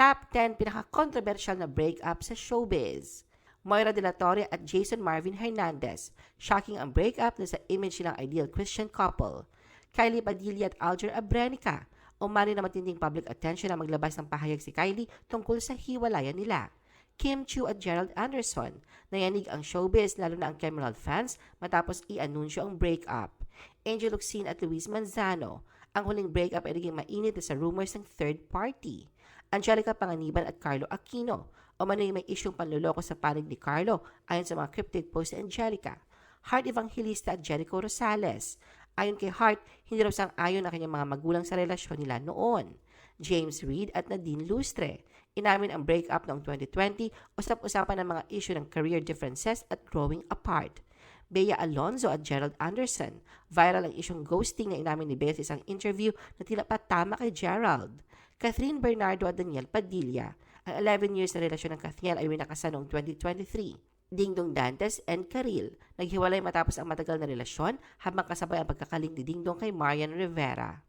Top 10 pinaka-controversial na breakup sa showbiz. Moira De La Torre at Jason Marvin Hernandez. Shocking ang breakup na sa image nilang ideal Christian couple. Kylie Padilla at Alger Abrenica. Umani na matinding public attention na maglabas ng pahayag si Kylie tungkol sa hiwalayan nila. Kim Chu at Gerald Anderson. Nayanig ang showbiz lalo na ang Kemerald fans matapos i-anunsyo ang breakup. Angel Locsin at Luis Manzano. Ang huling breakup ay naging mainit sa rumors ng third party. Angelica Panganiban at Carlo Aquino. O manoy may isyong panluloko sa panig ni Carlo ayon sa mga cryptic posts ni Angelica. Heart Evangelista at Jericho Rosales. Ayon kay Hart, hindi raw sang ayon ang kanyang mga magulang sa relasyon nila noon. James Reid at Nadine Lustre. Inamin ang breakup noong 2020, usap-usapan ng mga issue ng career differences at growing apart. Bea Alonzo at Gerald Anderson. Viral ang isyong ghosting na inamin ni Bea sa isang interview na tila pa tama kay Gerald. Catherine Bernardo at Daniel Padilla. Ang 11 years na relasyon ng Kathniel ay winakasan noong 2023. Dingdong Dantes and Karil. Naghiwalay matapos ang matagal na relasyon habang kasabay ang pagkakaling ni Dingdong kay Marian Rivera.